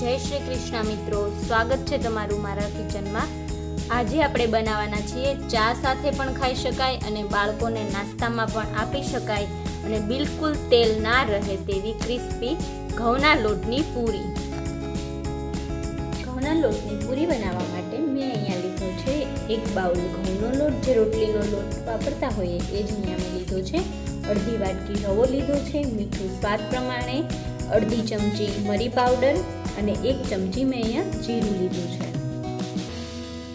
જય શ્રી કૃષ્ણ મિત્રો. સ્વાગત છે તમારું મારા કિચનમાં. આજે આપણે બનાવવાના છીએ ચા સાથે પણ ખાઈ શકાય અને બાળકોને નાસ્તામાં પણ આપી શકાય અને બિલકુલ તેલ ના રહે તેવી ક્રિસ્પી ઘઉંના લોટની પૂરી. ઘઉંના લોટની પૂરી બનાવવા માટે મેં અહીંયા લીધો છે એક બાઉલ ઘઉંનો લોટ. જે રોટલીનો લોટ વાપરતા હોઈએ એ જ અહીંયા મેં લીધો છે. અડધી વાટકી રવો લીધો છે. મીઠું સ્વાદ પ્રમાણે અડધી ચમચી મરી પાવડર અને એક ચમચી મેં અહીંયા જીરું લીધું છે.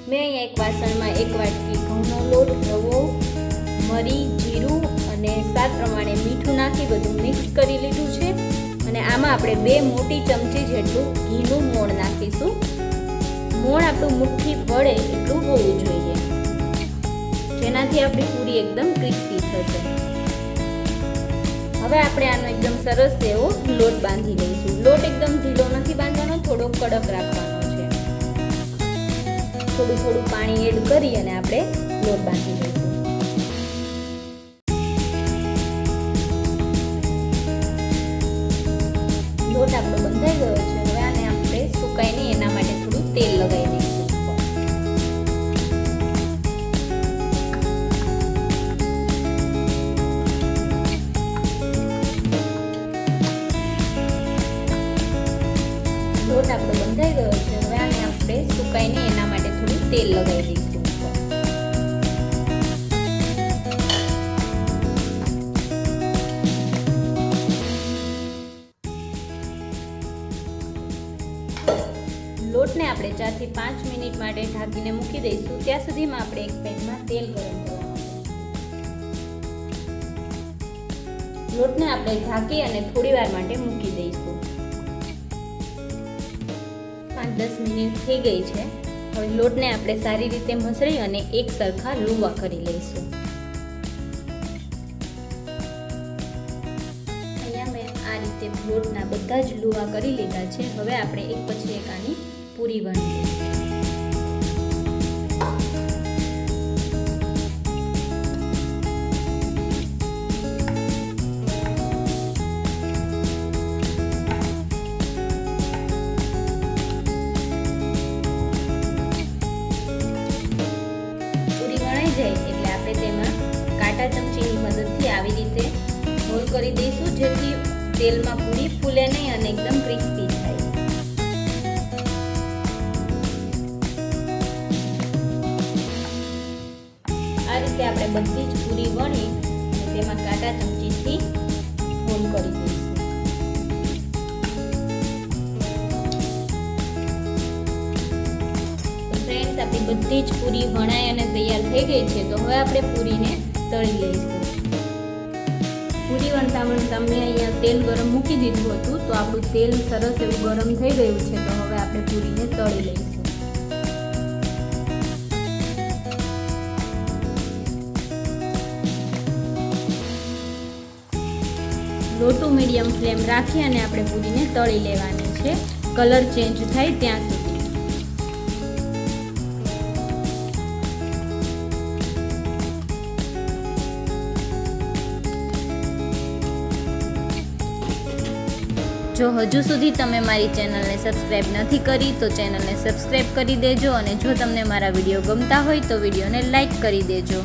મેં અહીંયા એક વાસણમાં એક વાટકી ઘઉંનો લોટ, રવો, મરી, જીરું અને સ્વાદ પ્રમાણે મીઠું નાખી બધું મિક્સ કરી લીધું છે. અને આમાં આપણે બે મોટી ચમચી જેટલું ઘીનું મોણ નાખીશું. મોણ આપણું મુઠ્ઠી પડે એટલું હોવું જોઈએ. જેનાથી આપણી પૂરી એકદમ ક્રિસ્પી થશે. હવે આપણે આનો એકદમ સરસ એવો લોટ બાંધી લઈશું. લોટ એકદમ ઢીલો નથી બાંધવાનો, થોડો કડક રાખવાનો છે. થોડું થોડું પાણી એડ કરી અને આપણે લોટ બાંધી લઈશું. લોટ આપણો બંધાઈ ગયો છે. હવે આને આપણે સુકાઈ નહીં એના માટે થોડું તેલ લગાવી દઈશું. લોટ આપણો બંધાઈ ગયો છે. હવે આને આપણે સુકાઈને એના માટે થોડું તેલ લગાવી દઈશું. લોટને આપણે ચારથી પાંચ મિનિટ માટે ઢાંકીને મૂકી દઈશું. ત્યાં સુધીમાં આપણે એક પેનમાં તેલ ગરમ કરવાનું લોટને આપણે ઢાંકી અને થોડી વાર માટે મૂકી દઈશું. પાંચ દસ મિનિટ થઈ ગઈ છે. હવે લોટને આપણે સારી રીતે મસળી અને એક સરખા લુવા કરી લઈશું. અહીંયા મેં આ રીતે લોટના બધા જ લુવા કરી લીધા છે. હવે આપણે એક પછી એક આની પૂરી વણી પૂરી જાય એટલે આપણે તેમાં કાંટા ચમચીની મદદથી આવી રીતે હોલ કરી દઈશું, જેથી તેલમાં પૂરી ફૂલે નહીં અને એકદમ ક્રિસ્પી થાય. આ રીતે આપણે બધી જ પૂરી વણી તેમાં કાંટા ચમચીથી હોલ કરી દઈશું. આપણી બધી જ પૂરી વણાઈ અને તૈયાર થઈ ગઈ છે, તો હવે આપણે પૂરીને તળી લઈશું. પૂરી વણતા વણતા મેં અહીંયા તેલ ગરમ મૂકી દીધું હતું, તો આપણું તેલ સરસ એવું ગરમ થઈ ગયું છે, તો હવે આપણે પૂરીને તળી લઈશું. લોટું મીડિયમ ફ્લેમ રાખી અને આપણે પૂરીને તળી લેવાની છે. કલર ચેન્જ થાય ત્યાં સુધી. જો હજુ સુધી તમે મારી ચેનલને સબસ્ક્રાઈબ નથી કરી, તો ચેનલને સબસ્ક્રાઈબ કરી દેજો અને જો તમને મારા વીડિયો ગમતા હોય તો વિડીયોને લાઈક કરી દેજો.